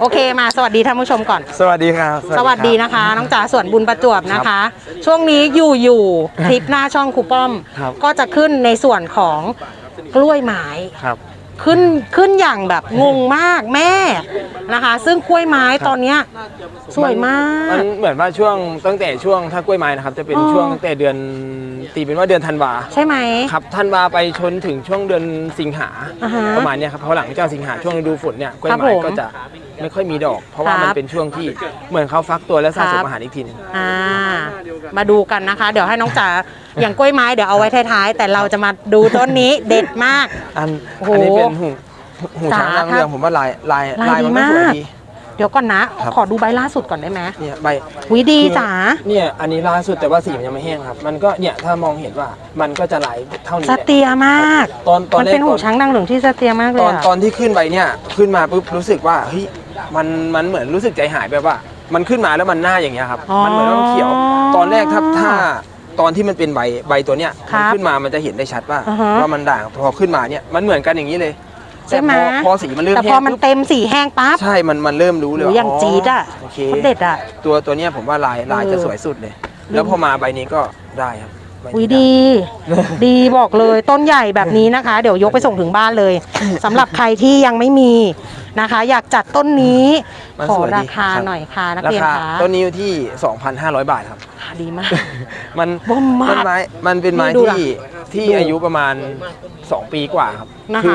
โอเคมาสวัสดีท่านผู้ชมก่อน สวัสดีครับสวัสดีนะคะ น้องจ๋าสวนบุญประจวบนะคะ ช่วงนี้อยู่อยู่คลิปหน้าช่องครูป้อมครับก็จะขึ้นในส่วนของกล้วยไม้ครับ ขึ้นขึ้นอย่างแบบงงมากแม่นะคะ ซึ่งกล้วยไม้ตอนเนี้ยสวยมาก มันเหมือนว่าช่วงตั้งแต่ช่วงถ้ากล้วยไม้นะครับ จะเป็นอ๋อ ช่วงตั้งแต่เดือนตีเป็นว่าเดือนธันวาใช่ไหม ครับธันวาไปชนถึงช่วงเดือนสิงหาอ่าฮะประมาณเนี้ยครับเพราะหลังจากสิงหาช่วงฤดูฝนเนี่ยกล้วยครับไม้ผมก็จะไม่ค่อยมีดอก เพราะว่าครับมันเป็นช่วงที่เหมือนเขาฟักตัวและสะสครัมบอาหารอีกทีหนึง อ่ามาดูกันนะคะ เดี๋ยวให้น้องจ๋าอย่างกล้วยไม้เดี๋ยวเอาไว้ท้ายๆ แต่เราจะมาดูต้นนี้เด็ดมาก อันโอ้โหอันนี้เป็นหูหูช้างจ๋านางเรืองผมว่าลายลายลายลายมันดีก็สวยมากดี เดี๋ยวก่อนนะ ครับ ขอดูใบล่าสุดก่อนได้ไหมเนี่ยใบวิดีจ๋าเนี่ยอันนี้ล่าสุดแต่ว่าสีมันยังไม่แห้งครับ มันก็เนี่ยถ้ามองเห็นว่ามันก็จะไหลเท่านี้สแหละเตียมาก ตอนตอนมันแรกเป็นหูตอนช้างนางเหลืองที่สเตียมากเลตยอนอะตอนที่ขึ้นไปเนี่ยขึ้นมาปุ๊บรู้สึกว่าเฮ้ยมันมันเหมือนรู้สึกใจหายแบบว่า มันขึ้นมาแล้วมันหน้าอย่างเงี้ยครับมันเหมือนว่ามันเขียว ตอนแรกถ้าถ้าตอนที่มันเป็นใบใบตัวเนี้ยครัมันบขึ้นมามันจะเห็นได้ชัดว่าอ่าฮะ ว่ามันด่างพอขึ้นมาเนี่ยมันเหมือนกันอย่างนี้เลย ใช่ไหมแต่พอพอสีมันเริ่มแต่พแห้องมันปุ๊บ เต็มสีแห้งปั๊บ ใช่ มันมันเริ่มรู้เลยโอ้ยอย่างจี๊ดอะโอเคโคตรเด็ดอะตัวตัวเนี้ยผมว่าลายลายเออจะสวยสุดเลยแล้วพอมาใบนี้ก็ได้ครับใบนี้วิไดี ดีบอกเลยต้นใหญ่แบบนี้นะคะ เดี๋ยวยกไปส่งถึงบ้านเลยสำหรับใครที่ยังไม่มีนะคะ อยากจัดต้นนี้มันขอสวยดีราคาครับหน่อยค่ะนักราเรียนคาคะต้นนี้อยู่ที่ 2,500 บาทครับดีมาก มันบ้มมากต้นไม้มันเป็นไม้นี่ดูล่ะที่ที่ดูอายุประมาณ 2 ปีกว่าครับนะคะคื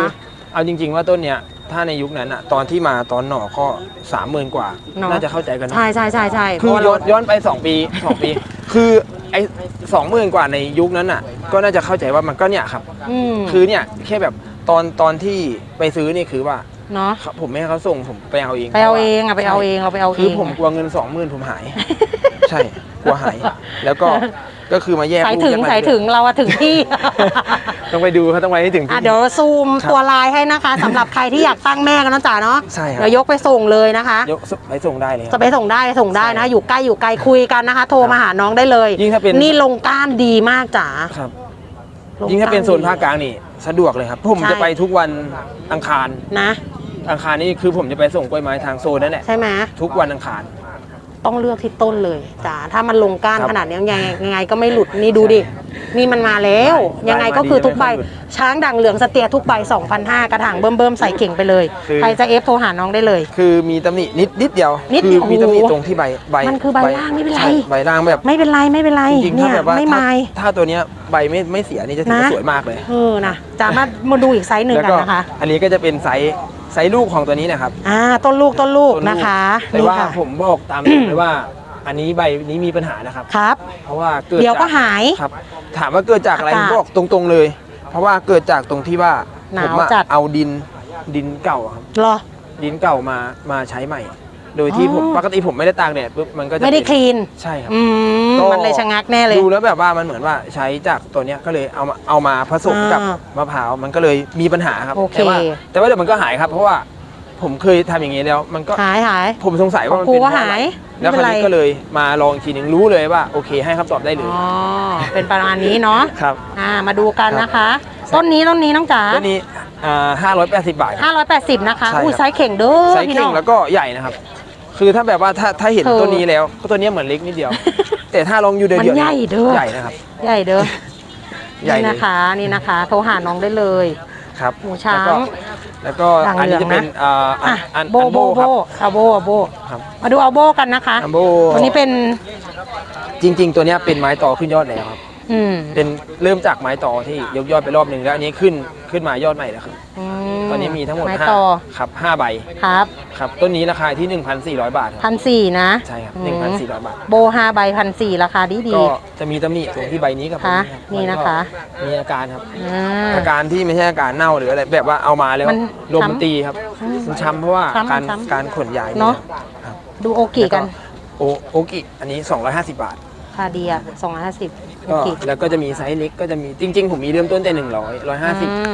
เอาจริง ๆ ว่าต้นเนี้ยถ้าในยุคนั้นอะตอนที่มาตอนหน่อก็สามหมื่นกว่า เนอะ น่าจะเข้าใจกันเนอะใช่ใช่ใช่ใช่คือเพราะย้อว่านย้อนไป 2 ปี 2 ปี คือไอ้สองหมื่นกว่าในยุคนั้นอะก็น่าจะเข้าใจว่ามันก็เนี่ยครับ อืมคือเนี่ยแค่แบบตอนตอนที่ไปซื้อนี่คือว่าเนาะเขาผมไม่ให้เขาส่งผมไปเอาเองไปเอาเองอะไปเอาเองเราไปเอาเองคือผมกลัวเงินสองหมื่นผมหาย ใช่กลัวหาย แล้วก็ก็คือมาแยกสายลูกถึงแยกอะไรสายถึงเราอะถึงที่ ต้องไปดูเขาต้องไปให้ถึงที่อะเดี๋ยวซูมครับตัวลายให้นะคะสำหรับใครที่อยากตั้งแม่กันเนาะจ๋าเนาะใช่ครับ เดี๋ยวยกไปส่งเลยนะคะ ยกไปส่งได้เลยคจะรับ ไปส่งได้ส่งได้นะใช่อยู่ใกล้อยู่ไกลคุยกันนะคะ โทรมาหาน้องได้เลยยิ่งถ้าเป็น นี่ลงก้านดีมากจ๋าครับลก้ยิ่งถ้าเป็นโซนภาคกลางนี่สะดวกเลยครับ ผมใช่จะไปทุกวันอังคาร นะ อังคารนี่คือผมจะไปส่งกล้วยไม้ทางโซนนั่นแหละใช่ไหมทุกวันอังคาร ต้องเลือกที่ต้นเลยจ๋าถ้ามันลงก้านครับขนาดนี้ยังไงยังไงก็ไม่หลุดนี่ดูดิ นี่มันมาแล้ว ใช่ยังไงก็คือทุกใบลายมาดีช้างด่างเหลืองสเตียทุกใบ2,500กระถางเบิ่มๆใส่เข่งไปเลย คือ ใครจะเอฟโทรหาน้องได้เลย คือมีตำหนินิดนิดเดียวนิดคืเดียวมีตำหนิโอ้โหตรงที่ใบใบมันคือใบล่างไม่เป็นไร ใช่ใบล่างแบบไม่เป็นไรไม่เป็นไรจริงๆเนี่ถ้ายแบบว่าไม่ถ้าไม้ถ้าตัวเนี้ยใบไม่ไม่เสียนี่จะถือว่านะ สวยมากเลย เออนะจ๋ามามาดูอีกไซส์หนึ่งแล้วกันก็นะคะ อันนี้ก็จะเป็นไซส์ ไซส์ลูกของตัวนี้นะครับอ่าต้นลูกต้นลูกต้นลูกนะคะแต่นี่ว่าค่ะผมบอกตามตรงเลยว่า อันนี้ใบนี้มีปัญหานะครับ ครับ เพราะว่าเกิดเดี๋ยวก็จากหาย ครับ ถามว่าเกิดจากอะไรอาผกาศมบอกตรงๆเลย เพราะว่าเกิดจากตรงที่ว่าหนาวผมอะจัด เอาดินดินเก่าอะครับ เหรอ ดินเก่ามามาใช้ใหม่ โดยที่อ๋อผมปกติผมไม่ได้ตากแดดปุ๊บมันก็จะไม่ได้เป็นคลีน ใช่ครับ อืม ก็ มันเลยชะงักแน่เลย ดูแล้วแบบว่ามันเหมือนว่าใช้จากตัวเนี้ยก็เลยเอามาเอามาผสมกับอ่ามะพร้าวมันก็เลยมีปัญหาครับโอเค แต่ว่าแต่ว่าเดี๋ยวมันก็หายครับ เพราะว่าผมเคยทำอย่างนี้แล้ว มันก็หายหายผมสงสัยว่ามันของกูเป็นเพก็ราะอะไรหายแล้วคไม่ราวเป็นไรนี้ก็เลยมาลองอีกทีหนึงรู้เลยว่าโอเคให้คำตอบได้เลยอ๋อเป็นประมาณนี้เนาะครับ อ่ามาดูกันนะคะต้นนี้ต้นนี้น้องจ๋าตัวนี้อ่า580 บาทครับ 580 นะคะ ใช่ครับ อุ้ยไซส์เข่งเด้อไซส์พี่เข่น้งองแล้วก็ใหญ่นะครับ คือถ้าแบบว่าถ้าถ้าเห็นเธอตัวนี้แล้วก็ตัวเนี้ยเหมือนเล็กนิดเดียว แต่ถ้าลองอยู่เดียวมันเดียวใหญ่เด้อใหญ่นะครับใหญ่เด้อใหญ่นี่เลยนะคะนี่นะคะโทรหาน้องได้เลยครับหมูช้างแล้วก็ด่างอันนี้จะเหลืเป็องนนะอ่าอัอะนอันโบอันโบโบโบครับเอาโบเอาโบครับมาดูเอาโบกันนะคะอันโบตัวนี้เป็นจริง ๆ ตัวเนี้ยเป็นไม้ต่อขึ้นยอดแล้วครับ อืมเป็นเริ่มจากไม้ต่อที่ยกยอดไปรอบหนึ่งแล้วอันนี้ขึ้นขึ้นมายอดใหม่แล้วครับอืมตอนนี้มีทั้งหมดไม้ห้าต่อครับห้าใบครับครับต้นนี้ราคาที่ 1,400 บาทครับพันสี่นะใช่ครับอืม1,400 บาท โบห้าใบพันสี่ราคาดีดี ก็จะมีตำหนิตรงที่ใบนี้กับค่ะใบรับนี่นะคะมัก็มีอาการครับอ่า อาการที่ไม่ใช่อาการเน่าหรืออะไรแบบว่าเอามาแล้วมันลมช้ำมันตีครับอืมมันช้ำเพราะว่าช้ำการช้ำการขนย้ายเนอะ ครับดูโอกิกันโอโอกิอันนี้ 250 บาท คาเดียสองร้อยห้าสิบ โอก็กิแล้วก็จะมีไซส์เล็กก็จะมีจริง ๆ ผมมีเริ่มต้นแต่ 100อื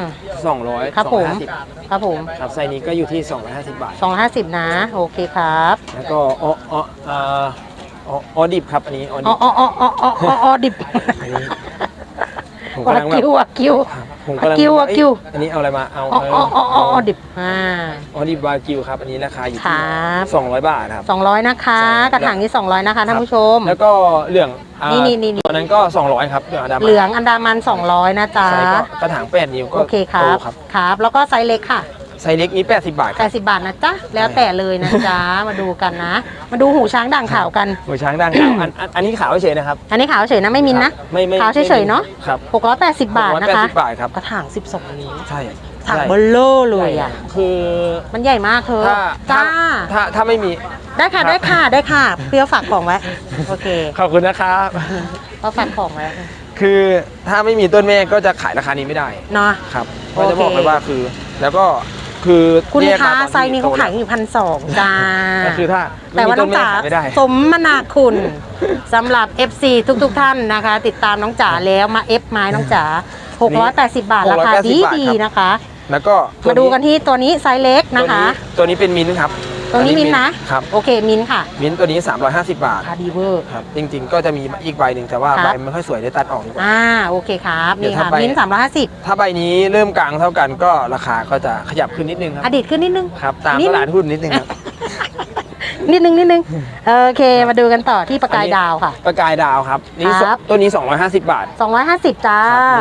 ม150 200 ครับผม250ครับผมครับไซส์นี้ก็อยู่ที่ 250 บาท สองห้าสิบนะโอเคครับแล้วก็อออออ่าออออดิบครับอันนี้ออดิอ๋อบอ๋ออ๋ออ๋ออ๋ออ๋อดิบอันนี้ผมวากำลังแบบคิววาคิวครับ ผผมกำลังกิ้วว่าอะกิ้วเอ๊ะอันนี้เอาอะไรมาเอาอ๋ออ๋ออ๋ออ๋อดิบอ่า อ๋อดิบวากิวครับ อันนี้ราคาอยู่ครัที่บ สองร้อยบาทครับ สองร้อยนะคะใช่กระถางนี้สองร้อยนะคะท่านผู้ชม แล้วก็เหลืองอ่านี่นี่นี่นี่ ตัวนั้นก็สองร้อยครับเหลืองอดามันเหลืองอันดามันสองร้อยนะจ๊ะ ไซส์ก็กระถางแปดนิ้วก็โอเคครัโตบครับ ครับ แล้วก็ไซส์เล็กค่ะ ไซส์เล็กนี้แปดสิบบาทคแปรับดสิบบาทนะจ๊ะ แล้วแต่เลยนะจ๊ะ มาดูกันนะ มาดูหูช้างด่างขาวกัน หัวช้างด่างขาวอันอันอันนี้ขาวเฉยๆนะครับ อันนี้ขาวเฉยนะไม่มินนะ ไม่ไม่ขาวเฉยๆเนาะ ครับ 680 บาทนะแปดคะสิบบาทครับ กระถาง 12 นิ้วใช่ถังใช่เบลเลอร์เลยอะ คือมันใหญ่มากเธอถ้าจ้า ถ้าถ้าไม่มี ได้ค่ะครับได้ค่ะได้ค่ะ เปรี้ยวฝากของไว้ โอเค ขอบคุณนะครับก็ฝากของไว้ คือถ้าไม่มีต้นแม่ก็จะขายราคานี้ไม่ได้ เนาะ ครับโอก็เคจะบอกเลยว่าคือ แล้วก็ คือคุณแยกมาคะตอที่ไซส์นี้เขาขายอยู่พันสองจ้าก็คือถ้าแต่ไม่มีว่าน้ต้อนงแม่จ๋าขายไม่ได้สมนาคุณสำหรับ FC ทุกๆท่านนะคะ ติดตามน้องจ๋าแล้วมาเอฟไม้น้องจ๋า680 บาทราคาดี680บาทดีครับนะคะ แล้วก็มาดูกันที่ตัวนี้ไซส์เล็กนะคะ ตัวนี้เป็นมิ้นท์ครับ ตัวนี้มินท์นะครับ โอเคมินท์ค่ะมิ้นท์ตัวนี้ 350 บาท คาดีเวอร์ครับ จริงๆ ก็จะมีอีกใบหนึ่งแต่ว่าครับใบไม่ค่อยสวยได้ตัดออกดีกว่า อ่าโอเคครับเดี๋ยวนี่ค่ะถ้าไป มินสามร้อยห้าสิบถ้าใบนี้เริ่มกลางเท่ากันก็ราคาก็จะขยับขึ้นนิดนึงคอรับดีตขึ้นนิดนึง ครับ ตามนิดตนึงลาดหุ้นนิดนึงครับ นิดนึงนิดนึงโอเคมาดูกันต่อที่ประกายดาวค่ะ ประกายดาวครับนี่ครับ ตัวนี้ 250 บาท 250 จ้า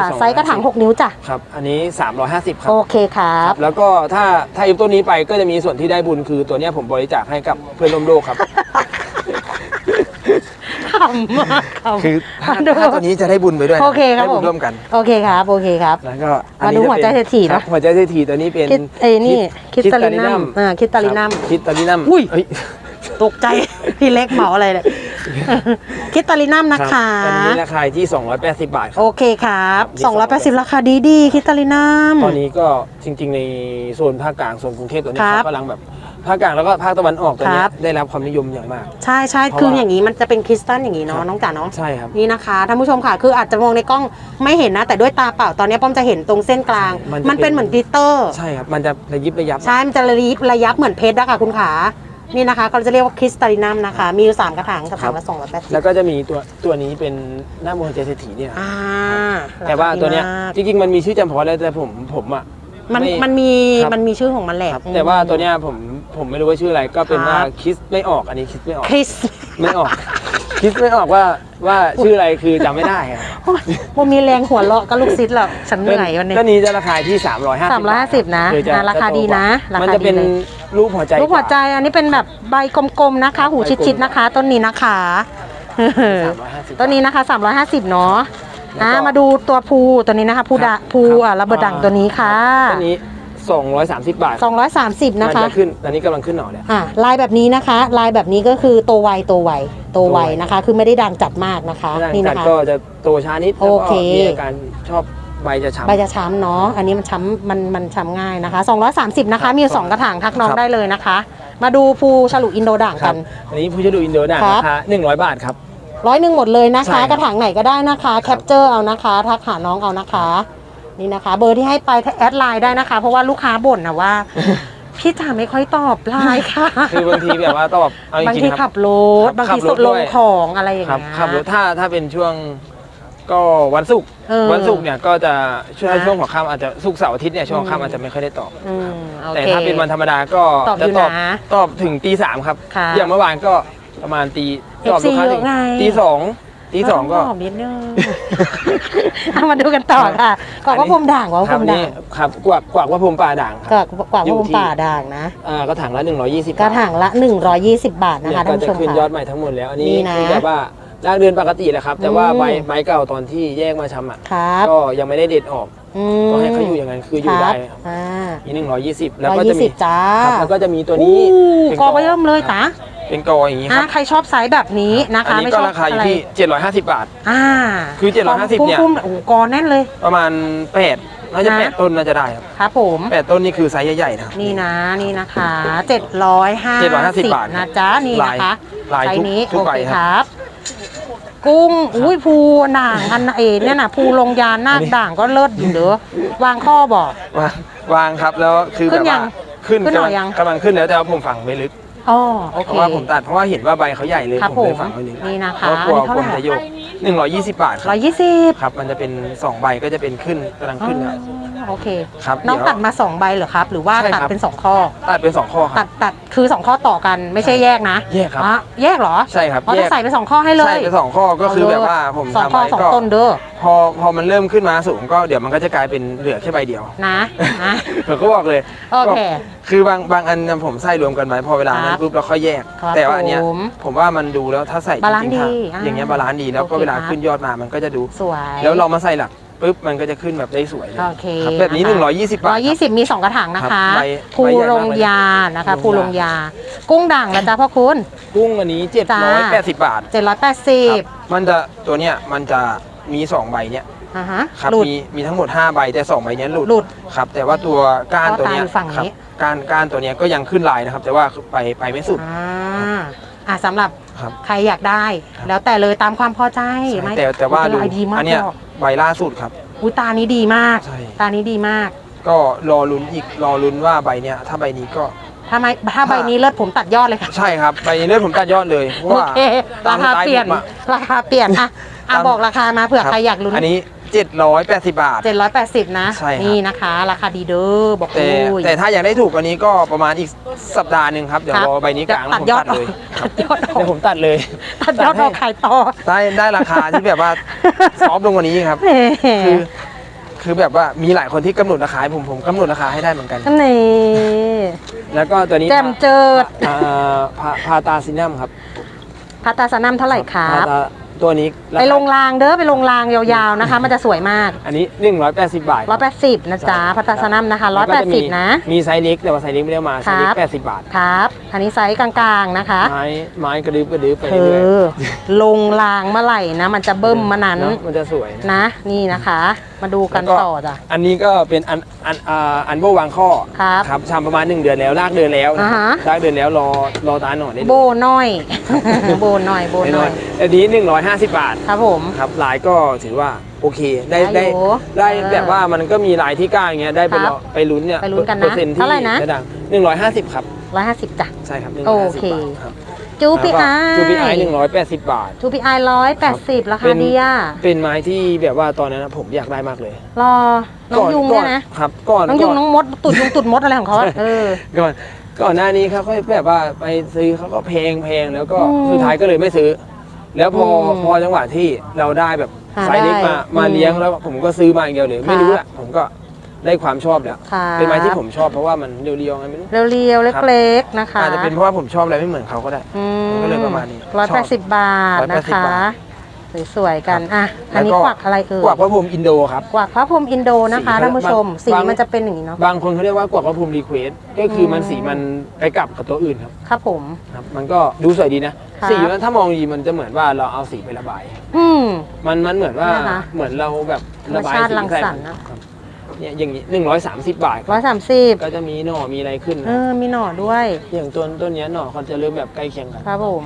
ครับไซส์กระถาง 6 นิ้วจ้ะครับ อันนี้ 350 ครัโอบเคครับ แล้วก็ถ้าถ้ายืมต้นนี้ไปก็จะมีส่วนที่ได้บุญคือตัวเนี้ยผมบริจาคให้กับเพื่อนร่วมโลกครับขำมากขำคือถ้ามาดูถ้าตัวนี้จะได้บุญไปด้วยนะโอเคครับได้ผบุมญร่วมกันโอเคครับโอเคครับแล้วก็อันมานี้ดูจะหัวใจป็นเศรษฐีนะครับหัวใจเศรษฐีตัวนี้เป็นคิดเอ้ยนี่คริสตัลลินัมคอ่าคริสตัลลินัมครับคริสตัลลินัมอุ้ยเฮ้ย ตกใจ พี่เล็กเหมาอะไรเนี่ยคริสตัลลินัมนะคะรับอันนี้ราคาที่ 280 บาทคโอรับเคครับ ครับ 280 ราคาดีดีๆคริสตัลลินัม ตอนนี้ก็จริง ๆ ในโซนภาคกลางโซนกรุงเทพตัวนี้ครับเขากำลังแบบภาคกลางแล้วก็ภาคตะวันออกตัวเนี้ครัยบได้รับความนิยมอย่างมาก ใช่ใช่เพราะคือว่า อย่างนี้มันจะเป็นคริสตัลอย่างนี้คเนาะรับน้องจ๋าเนาะ ใช่ครับ นี่นะคะท่านผู้ชมค่ะ คืออาจจะมองในกล้องไม่เห็นนะ แต่ด้วยตาเปล่าตอนนี้ป้อมจะเห็นตรงเส้นกลาง มันจะมันเป็นเป็นเหมือนกลิตเตอร์ ใช่ครับ มันจะระยิบระยับ ใช่ มันจะระยิบระยับเหมือนเพชรอะค่ะคุณขา นี่นะคะเขาจะเรียกว่าคริสตัลลินัมนะคะ มีอยู่สามกระถางกระถางละสองร้อยแปดสิบแล้วก็จะมีตัวตัวนี้เป็นหน้าโมหัวใจเศรษฐีเนี่ยอ่าแต่ว่าตัวเนี้ยรคดีมากจริงๆมันมีชื่อจำเพาะแล้วแต่ผมผมอะมันไมันมีครับมันมีชื่อของมันแหละครับแต่ว่าตัวเนี้ยผมผมไม่รู้ว่าชื่ออะไรก็เป็นครับว่าคิดไม่ออกอันนี้คิดไม่ออกคริสไม่ออก คิดไม่ออกว่าว่าชื่ออะไรคือจำไม่ได้ครับโอ้ยผมมีแรงหัวเราะกับลูกซิดหรอกฉันเหนื่อยวันนี้ก็นี้จะราคาที่ 350 350 นะคือจะอ่าราคาจะโตดีกว่นะราคามันจะเป็นดีเลยรูปหัวใจรูปหัวใจอันนี้เป็นแบบใบกลมๆนะคะ หูชิดๆนะคะ ต้นนี้นะคะ350ต้นนี้นะคะ 350 เนาะแล้วก็อ่ามาดูตัวภูตัวนี้นะคะภูดะครับภูครับอะระเบิดดังตัวนี้ค่ะตัวนี้ 230 บาท230มันะคะ จะขึ้นตอนนี้กำลังขึ้นหน่อแล้วอะลายแบบนี้นะคะ ลายแบบนี้ก็คือโตวไวโตวไวโตวไวโตไวนะคะ คือไม่ได้ด่างจัดมากนะคะร่างนี่กันะดคะก็จะโตช้านิดแล้วโอก็เคมีอาการชอบใบจะช้ำใบจะช้ำเนาะ อันนี้มันช้ำมันมันช้ำง่ายนะคะ 230 นะครัคะบมีอยู่สองกระถางทักน้องครับได้เลยนะคะ มาดูภูฉลุอินโดด่างครักับนอันนี้ผู้ช่วยดูอินโดด่างครับราคา100 บาทครับร้อยหนึ่งหมดเลยนะใช่คะครับกระถางไหนก็ได้นะคะ แคปเจอร์เอานะคะ ทักหาน้องเอานะคะ นี่นะคะ เบอร์ที่ให้ไปแอดไลน์ได้นะคะ เพราะว่าลูกค้าบ่นนะว่าพี่จ๋าไม่ค่อยตอบไลน์ค่ะคือบางทีแบบว่าตอบเอาจบางริทีงๆคขัรับบรถครับบางทีขับรถลด้งวยของอะไรอย่างครับเงี้ยขับรถถ้าถ้าเป็นช่วงก็วันศุกร์เออวันศุกร์เนี่ยก็จะช่วงนะช่วงหัวค่ำอาจจะศุกร์เสาร์อาทิตย์เนี่ยช่วงอืมค่ำอาจจะไม่ค่อยได้ตอบอืมโอแต่เคถ้าเป็นวันธรรมดาก็ตอบอยู่จะตอบนะตอบถึงตีสามครับค่ะอย่างเมื่อวานก็ประมาณตีตอบ FC ลูกค้าถึงเยอะไงตีสอง ตีสองก็ต้ตอบนิดนึง เอามาดูกันต่อค่ะกว่าว่าพรมด่างกว่าว่าคพรัรบมนี่ด่างครับกวากกวากว่าพรมป่าด่างคก็รับกว่าอยู่ว่าพรมที่ ป่าด่างนะอ่ากระถางละ120กระถางละ 120 บาทนะเนี่ยคะท่าก็นผู้จะชมขึ้นค่ะยอดใหม่ทั้งหมดแล้วอันนี้นี่นะคือแบบว่ารากเดือนปกติแหละครับ แต่ว่าอืม ใบไม้เก่าตอนที่แยกมาชำอะครับก็ยังไม่ได้เด็ดออก อืมก็ให้เขาอยู่อย่างนั้นคืออยู่คได้รับครับอ่านี่หนึ่งร้อยยี่สิบแล้วร้อยก็จะยี่มีสิบจ้าครับแล้วก็จะมีตัวนี้อู้เป็นกอไปเริ่มเลยตา เป็นกออย่างนี้คอ่ารับใครชอบไซส์แบบนี้นะอันคะนี้ไม่ก็ชอบราคาอยู่อะไรที่ 750 บาท อ่าคือ750เนี่ยพุ่มๆโอ้โหกอแน่นเลย ประมาณแปดน่าจะ นะแปดต้นน่าจะได้ครับครับผมแปดต้นนี่คือไซส์ใหญ่ๆนะครับ นี่นะนี่นะคะ 750 750บาทนะจ๊ะนี่นะคะลายไซทุกส์นี้ทุกโอใบเคคครับรับกุ้งอุ้ยภูด่างอันเอเนี่ยนะภูลงยานนาคด่างก็เลิศอยู่เด้อวางข้อบอก วางวางครับแล้วคือขึ้แบบนยัว่างขึ้นขึ้นหน่กำอยลัยัง กำลังขึ้นแล้วแต่ว่าผมฝังไม่ลึก อ๋อโอเพเค ราะว่าผมตัดเพราะว่าเห็นว่าใบเขาใหญ่เลยครับผมเลยผมฝังไว้เลยนี่นะคะเพราะกลัวอันนี้เท่าไหร่คนจะโยกหนึ่งร้อยยี่สิบบาทคร้รัอบยยี่สิบครับมันจะเป็นสองใบก็จะเป็นขึ้นกำลังขึ้นแล้วโอเค ครับน้องเดี๋ยวตัดมาสองใบเหรอครับ หรือว่าใช่ตัดครับ เป็นสองข้อ ตัดเป็นสองข้อคตัรัดบตัดคือสองข้อต่อกันไม่ใช่แยกนะแยกครับ อะแยกเหรอใช่ครับอ๋อแยจะกใส่เป็นสองข้อให้เลยใช่เป็นสองข้อก็คือแบบว่าผมสองทำข้อไว้สองก็ต้นเด้อพอพอมันเริ่มขึ้นมาสูงก็เดี๋ยวมันก็จะกลายเป็นเหลือแค่ใบเดียวนะนะ ผมก็บอกเลยโอเค คือบางบางอันผมใส่รวมกันไว้พอเวลานั้ครันบปุ๊บเราค่อยแยก ครับแต่ว่าอันเนี้ยผมผมว่ามันดูแล้วถ้าใส่จบาลานซ์ริงๆถ้ดีอ่าอย่างเงี้ยบาลานซ์ดีแล้วก็โอเคเวลาครับ ขึ้นยอดมามันก็จะดู สวย แล้วเรามาใส่หลักปุ๊บมันก็จะขึ้นแบบได้สวยเลยโอเคครับแบบนี้ะคะ 120 บาทร้อยยี่สิบมีสองกระถางนะครัคะบใบภูใบใหญ่มากรงยานะคะภูภูรรงงยา ยา กุ้งด่างนะจ๊ะพ่อคุณ กุ้งอันนี้ จ้า 780 บาทเจ็ดร้อยแปดสิบมันจะตัวเนี้ยมันจะมีสองใบเนี้ย อ่าฮะครับหลุด มีมีทั้งหมด5ใบแต่2ใบเนี้ยหลุดหลุดครับแต่ว่าตัวก้านตัวเนี้ยเพราะตาอยู่ฝั่งครับนี้ก้านก้านตัวเนี้ยก็ยังขึ้นลายนะครับ แต่ว่าไปไปไม่สุดอ่าอะสำหรับครับ ใครอยากได้ ครับ แล้วแต่เลยตามความพอใจไม่แต่แต่ว่าเป็นดูลายดีมากอันเนี้ยหรอกใบล่าสุดครับ อุ้ยตานี้ดีมาก ใช่ ตานี้ดีมาก ก็รอลุ้นอีกรอลุ้นว่าใบเนี้ยถ้าใบนี้ก็ ถ้าไม่ถ้าใบนี้เลิศผมตัดยอดเลยค่ะ ใช่ครับใบนี้เลือดผมตัดยอดเลยเพราะโอว่าเคตารามคาสไตล์เปลี่ยน ผมอะ ราคาเปลี่ยนอะอะตามบอกราคามาเผื่อใครอยากลุ้น อันนี้ 780 บาท 780 นะ ใช่ครับ นี่นะคะ ราคาดีเด้อบอกแต่เลยแต่ถ้าอยากได้ถูกกว่านี้ก็ประมาณอีกสัปดาห์หนึ่งครับ เดี๋ยวครับรอใบนี้กลางแล้วตัดผมยอดตัดเลยตัดยอดออกเดี๋ยวผมตัดเลยตัดยอดออกขายต่อได้ได้ราคาที่แบบว่าซอฟต์ลงกว่านี้ครับ แหมคือคือแบบว่ามีหลายคนที่กำหนดราคาให้ผมผมกำหนดราคาให้ได้เหมือนกัน นี่แล้วก็ตัวนี้แจ่มเจิดอ่าพาพาตาซินัมครับพัตตาสนัมเท่าไหร่ครัพาบ ตา ตัวนี้ราคาไปลงรางเด้อไปลงรางยาวๆนะคะ มันจะสวยมาก อันนี้ 180 บาทครับ180 นะจ๊ะใช่พัตตาสนัมนะคะ แล้วก็จะมี180 นะ มีไซส์เล็กแต่ว่าไซส์เล็กไม่ได้เอามาไซส์เล็ครักบ80 บาท ครับอันนี้ไซส์กลางๆนะคะ ไม้ไม้กระดึบกระดึบไปเธเรื่อยอลงรางเมื่อไหร่นะ มันจะเบิ่มมานั้นเอะมันจะสวยนะนะ นี่นะคะ มาดูกันแล้วต่อจ้ะ อันนี้ก็เป็นอันอันอ่าอันโบวางข้อครับครับทำประมาณ 1 เดือนแล้วลากเดือนแล้วนะอ่าฮะ ลากเดือนแล้วรอรอตาหน่อยได้เลยโบน้อย โบน้อยโบไม่น้น้ออยยอันนี้150 บาทครับผม ครับลายก็ถือว่าโอเค ได้ได้ได้อยู่ได้เออแบบว่ามันก็มีลายที่กล้าอย่างเงี้ยได้ไปครับรอไปลุ้นเนี่ยไปลุ้นกันนะเปอร์เซ็นต์ที่เท่าไหร่นะระดับหนึ่งร้อยห้าสิบครับ150จ้ะ ใช่ครับ150โอเค บาทครับจูพีไอจูพีไอหนึ่งร้อยแปดสิบบาท จูพีไอร้อยแปดสิบราเป็คานดีอะเป็นไม้ที่แบบว่าตอนนั้นนะผมอยากได้มากเลยรอน้องยุงเนี่ยนะครับก่อนน้องยุงก่น้องมดตุดยุงตุดมดอะไรของเขาอะเออ ก่อนก่อนหน้านี้เขาก็แบบว่าไปซื้อเขาก็แพงแพงแล้วก็อืม สุดท้ายก็เลยไม่ซื้อ แล้วพออืมพอจังหวะที่เราได้แบบหาไซส์เล็กมาได้มาอืมเลี้ยงแล้วผมก็ซื้อมาอย่างเดียวเลยไม่รู้ครับอะผมก็ได้ความชอบแล้วค่ะเป็นไม้ที่ผมชอบเพราะว่ามันเรียวๆไงไม่รู้ เรียวๆเล็กๆนะคะอาจจะเป็นเพราะว่าผมชอบอะไรไม่เหมือนเขาก็ได้ อืมก็เลยประมาณนี้ร้อยชแปอดบสิบบาทนะ180คะ บาท สวยๆกันอะอันนี้แล้วกวักอะไรเอ่ย กวักพระพรหมอินโดครับ กวักพระพรหมอินโดนะคะสีท่านผู้ชม สีบาง มันจะเป็นอย่างนี้เนาะ บางคนเขาเรียกว่ากวักพระพรหมรีเควสก็คืออมมันสีมันไปกลับกับตัวอื่นครับครับผม ครับ มันก็ดูสวยดีนะครับ สีมันถ้ามองดีมันจะเหมือนว่าเราเอาสีไประบาย อืม มันมันเหมือนว่านะคะเหมือนเราแบบระบายธรรมชาติสีรังใส่สรรค์นะ ครับเนี่ยอย่างนี้หนึ่งร้อยสามสิบบาทคร้อรัยบสามสิบก็จะมีหน่อมีอะไรขึ้นเอนะอ มีหน่อด้วย อย่างต้นต้นเนี้ยหน่อเขาจะเริ่มแบบใกล้เคียงกัน ครับผม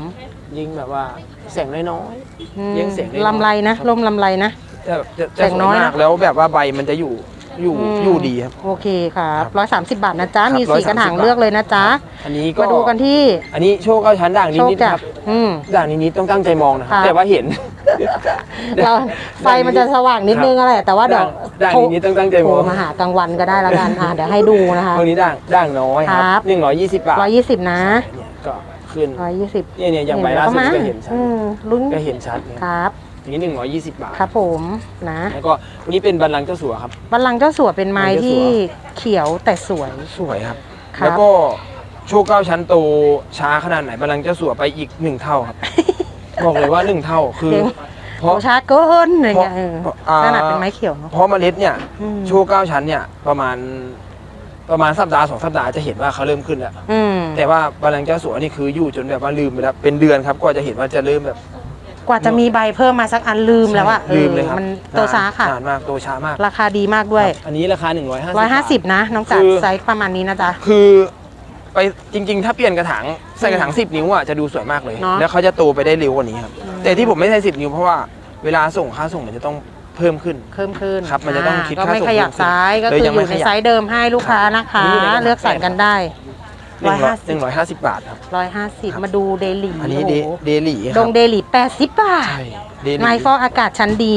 ยิ่งแบบว่าแสงน้อย อืมเลี้ยงเสียงได้น้อยลำไรนะลมลำไรนะๆจะจะแสจะงสวยน้อยนะ มากแล้วแบบว่าใบมันจะอยู่อยู่มอยู่ดีครับ โอเคครับครับร้อยสามสิบบาทนะจ๊ะ ครับมีสีกระถาง130 เลือกเลยนะจ๊ะ อันนี้ก็มาดูกันที่อันนี้โชคเก้าชั้นด่างโชคนิดๆจ้ะครับอืม ด่างนิดๆต้องตั้งใจมองนะครับครับแต่ว่าเห็น เราไฟมันจะสว่างนิดนึงอะไรแต่ว่าเดี๋ยวด่างโทรนิดๆต้องตั้งใจโทมรอง มาหากลางวันก็ได้ละกันอะเดี๋ยวให้ดูนะคะ ตรงนี้ด่างด่างน้อยครัครับบหนึ่งร้อยยี่สิบบาทร้อยยี่สิบนะ เนี่ยก็ ขึ้นร้อยยี่สิบเนี่ยเนี่ยอย่างใบล่าสุดก็เห็นชัดอืมลุ้นก็เห็นชัดเนี่ยครับอันนี้หนึ่งร้อยยี่สิบบาทครับผมนะแล้วก็วันนี้เป็นบัลลังก์เจ้าสัวครับบัลลังก์เจ้าสัวเป็นไม้บัลลังก์เจ้าสัวที่เขียวแต่สวยสวยครับครับ แล้วก็โชคเก้าชั้นโตช้าขนาดไหนบัลลังก์เจ้าสัวไปอีกหนึ่งเท่าครับบอกเลยว่าหนึ่งเท่าคือเก่งเพราะโอชาเกินอะไรเงี้ยเออเพราะอ่าขนาดเป็นไม้เขียวเนาะเพราะเมล็ดเนี่ยอืมโชว์เก้าชั้นเนี่ยประมาณประมาณสัปดาห์สองสัปดาห์จะเห็นว่าเขาเริ่มขึ้นแล้วอืม แต่ว่าบาลังก์เจ้าสัวนี่คืออยู่จนแบบว่าลืมไปแล้วเป็นเดือนครับกว่าจะเห็นว่าจะเริ่มแบบ กว่าจะมีใบเพิ่มมาสักอันลืมแล้วอะลืมเลยครับมันโตช้าค่ะนานมากโตช้ามาก ราคาดีมากด้วยครับอันนี้ราคา 150ร้อยห้าสิบนะ น้องจัดคือ ไซส์ประมาณนี้นะจ๊ะ คือไปจริง ๆ ถ้าเปลี่ยนกระถางใส่กระถาง10 นิ้วอะจะดูสวยมากเลย เนอะ แล้วเขาจะโตไปได้เร็วกว่านี้ครับอืมแต่ที่ผมไม่ใส่10 นิ้วเพราะว่าเวลาส่งค่าส่งมันจะต้องเพิ่มขึ้น เพิ่มขึ้นครับมันจะต้องคิดก็ค่าไม่ส่งขยับเพิ่มขึ้นซ้ายก็เลยคือยังอไม่ยู่ในขยับไซส์เดิมให้ลูกค้านะคะนี่เลยนะครับเลือกใส่กันได้หนึ่ง ร้อย150หนึ่งร้อยห้าสิบบาทครับ ร้อยห้าสิบครับมาดูเดลีอันนี้เดโโหเดลี่คดรับงเดลีแปดสิบบาทใช่เดลี่ ไม้ฟอกอากาศชั้นดี